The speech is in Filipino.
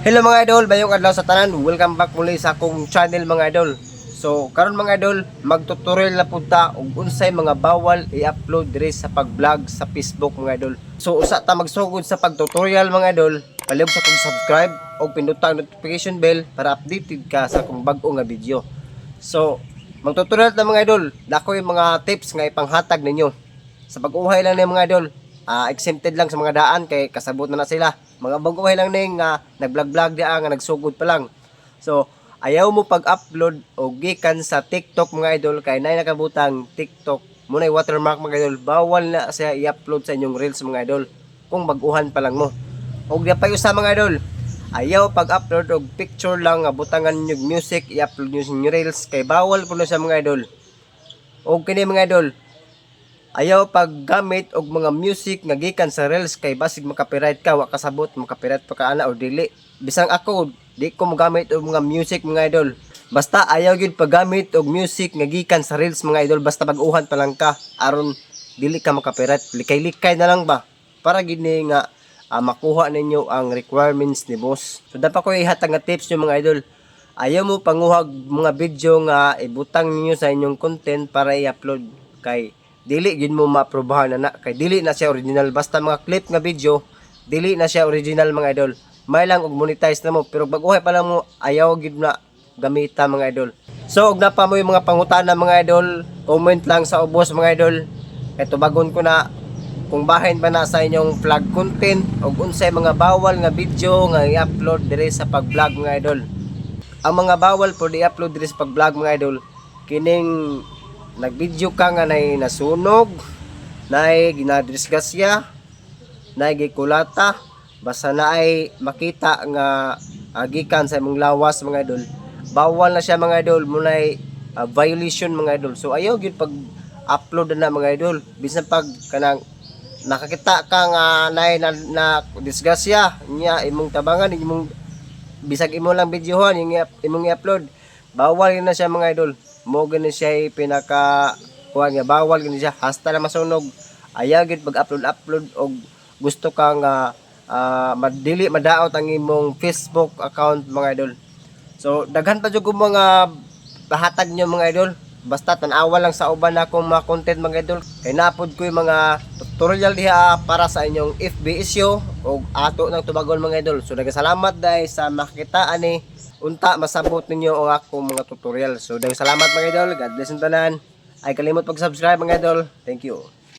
Hello mga idol, bayong adlaw sa tanan. Welcome back muli sa akong channel mga idol. So, karon mga idol, magtutorial na punta og unsay mga bawal i-upload diri sa pag-vlog sa Facebook mga idol. So, usa ta magsugod sa pag-tutorial mga idol. Palihog sa pag-subscribe o pindutan ang notification bell para updated ka sa akong bag-o nga video. So, magtutorial ta mga idol. Dako yung mga tips nga ipanghatag ninyo. Sa pag-uhay lang ni mga idol, ah, exempted lang sa mga daan kay kasabot na na sila. Mga baguhay lang ning nga nag-vlog-vlog dia nga nagsugod pa lang. So, ayaw mo pag-upload o gikan sa TikTok mga idol kay nay nakabutang TikTok mo na watermark mga idol. Bawal na siya i-upload sa inyong reels mga idol kung baguhan pa lang mo. Og di pa sa mga idol, ayaw pag-upload og picture lang nga butangan yung music i-upload nyo sa inyong reels kay bawal po na sa mga idol. Og kini mga idol, ayaw paggamit og mga music nga gikan sa reels kay basig makapiright ka wa kasabot makapiright pa ka ana o dili. Bisang ako di ko mogamit og mga music mga idol. Basta ayaw gyud paggamit og music nga gikan sa reels mga idol basta baguhan pa lang ka. Aron dili ka makapiright likay-likay na lang ba? Para gid ni nga ah, makuha ninyo ang requirements ni boss. So dapat ko ihatag nga tips nyo mga idol. Ayaw mo panguhag mga video nga ibutang ninyo sa inyong content para i-upload kay dili gid mo maaprobahan na kay dili na siya original. Basta mga clip nga video dili na siya original mga idol. May lang og monetize na mo pero baguhay pa lang mo ayaw gid na gamita mga idol. So og napa mo yung mga pangutana mga idol. Comment lang sa ubos mga idol. Kay tubagon ko na kung bahin ba na sa inyong vlog content o unsay mga bawal nga video nga i-upload dire sa pag-vlog mga idol. Ang mga bawal po i-upload dire sa pag-vlog mga idol kining nagvideo ka nga nay nasunog nay ginadisgasya nay gikulata. Basta na ay makita nga agikan sa imong lawas mga idol. Bawal na siya mga idol. Muna uh, violation mga idol. So ayaw gyud pag upload na mga idol. Bisan pag kanang nakakita ka nga nay na, na disgasya niya imong tabangan imong bisag imo lang videohan yung imong i-upload. Bawal na siya mga idol mo gani siya pinaka kuha nga bawal gani siya. Hasta na masunog. Ayaw gid pag upload upload og gusto ka nga ah, madili madaot ang imong Facebook account mga idol. So daghan pa jud mga bahatag nyo mga idol. Basta tanawa lang sa uban akong mga content mga idol. Kay napod ko yung mga tutorial diha para sa inyong FB issue o ato ng tubagon mga idol. So nagasalamat dahil sa makita ani unta masabot ninyo ang akong mga tutorial. So daghang salamat mga idol. God bless ang tanan. Ay kalimot pag-subscribe mga idol. Thank you